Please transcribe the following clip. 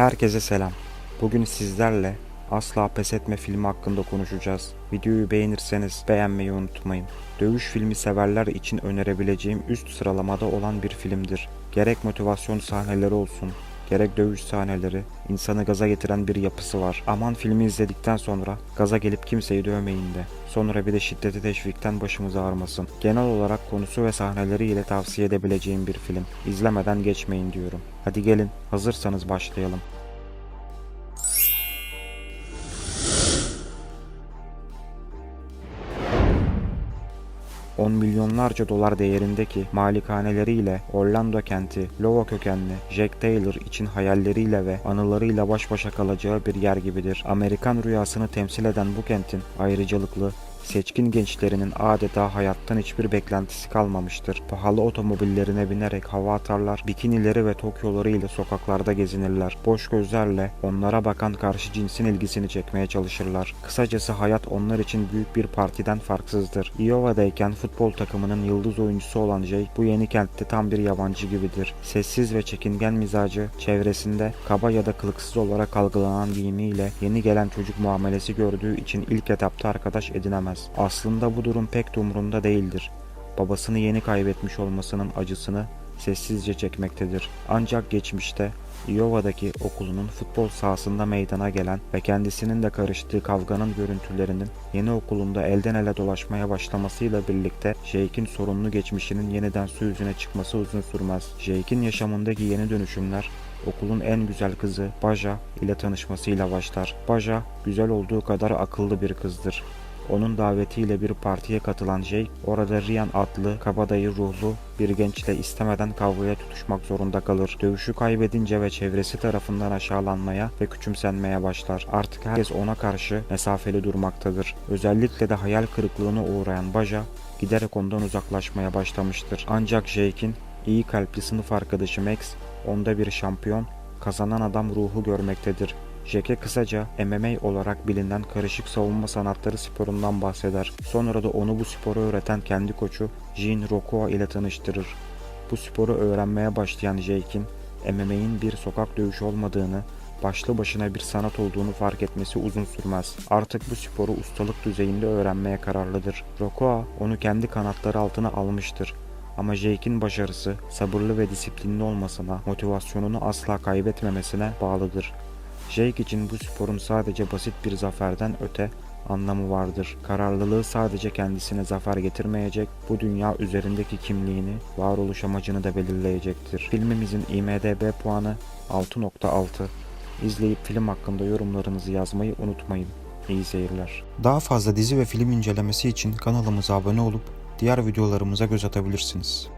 Herkese selam. Bugün sizlerle Asla Pes Etme filmi hakkında konuşacağız. Videoyu beğenirseniz beğenmeyi unutmayın. Dövüş filmi severler için önerebileceğim üst sıralamada olan bir filmdir. Gerek motivasyon sahneleri olsun, gerek dövüş sahneleri, insanı gaza getiren bir yapısı var. Aman filmi izledikten sonra gaza gelip kimseyi dövmeyin de. Sonra bir de şiddeti teşvikten başımız ağrımasın. Genel olarak konusu ve sahneleriyle tavsiye edebileceğim bir film. İzlemeden geçmeyin diyorum. Hadi gelin, hazırsanız başlayalım. 10 milyonlarca dolar değerindeki malikaneleriyle Orlando kenti, Iowa kökenli Jack Taylor için hayalleriyle ve anılarıyla baş başa kalacağı bir yer gibidir. Amerikan rüyasını temsil eden bu kentin ayrıcalıklı, seçkin gençlerinin adeta hayattan hiçbir beklentisi kalmamıştır. Pahalı otomobillerine binerek hava atarlar, bikinileri ve tokyoları ile sokaklarda gezinirler. Boş gözlerle onlara bakan karşı cinsin ilgisini çekmeye çalışırlar. Kısacası hayat onlar için büyük bir partiden farksızdır. Iowa'dayken futbol takımının yıldız oyuncusu olan Jay bu yeni kentte tam bir yabancı gibidir. Sessiz ve çekingen mizacı, çevresinde kaba ya da kılıksız olarak algılanan giyimiyle yeni gelen çocuk muamelesi gördüğü için ilk etapta arkadaş edinemez. Aslında bu durum pek de umurunda değildir. Babasını yeni kaybetmiş olmasının acısını sessizce çekmektedir. Ancak geçmişte Iowa'daki okulunun futbol sahasında meydana gelen ve kendisinin de karıştığı kavganın görüntülerinin yeni okulunda elden ele dolaşmaya başlamasıyla birlikte Jake'in sorunlu geçmişinin yeniden su yüzüne çıkması uzun sürmez. Jake'in yaşamındaki yeni dönüşümler okulun en güzel kızı Baja ile tanışmasıyla başlar. Baja güzel olduğu kadar akıllı bir kızdır. Onun davetiyle bir partiye katılan Jake, orada Ryan adlı kabadayı ruhlu bir gençle istemeden kavgaya tutuşmak zorunda kalır. Dövüşü kaybedince ve çevresi tarafından aşağılanmaya ve küçümsenmeye başlar. Artık herkes ona karşı mesafeli durmaktadır. Özellikle de hayal kırıklığına uğrayan Baja, giderek ondan uzaklaşmaya başlamıştır. Ancak Jake'in iyi kalpli sınıf arkadaşı Max, onda bir şampiyon, kazanan adam ruhu görmektedir. Jake kısaca MMA olarak bilinen karışık savunma sanatları sporundan bahseder. Sonra da onu bu sporu öğreten kendi koçu Jin Rokua ile tanıştırır. Bu sporu öğrenmeye başlayan Jake'in MMA'in bir sokak dövüşü olmadığını, başlı başına bir sanat olduğunu fark etmesi uzun sürmez. Artık bu sporu ustalık düzeyinde öğrenmeye kararlıdır. Rokua onu kendi kanatları altına almıştır. Ama Jake'in başarısı sabırlı ve disiplinli olmasına, motivasyonunu asla kaybetmemesine bağlıdır. Jake için bu sporun sadece basit bir zaferden öte anlamı vardır. Kararlılığı sadece kendisine zafer getirmeyecek, bu dünya üzerindeki kimliğini, varoluş amacını da belirleyecektir. Filmimizin IMDB puanı 6.6. İzleyip film hakkında yorumlarınızı yazmayı unutmayın. İyi seyirler. Daha fazla dizi ve film incelemesi için kanalımıza abone olup diğer videolarımıza göz atabilirsiniz.